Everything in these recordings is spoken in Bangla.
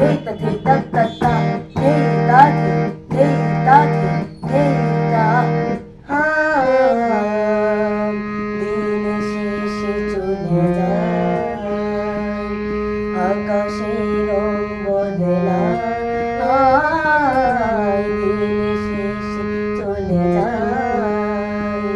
hey da di da da da, hey da di, hey da di, hey da. দিন শেষে চলে যায় আকাশের রং বদলা দিন শেষে চলে যায়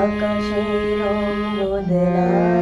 আকাশের রং বদলা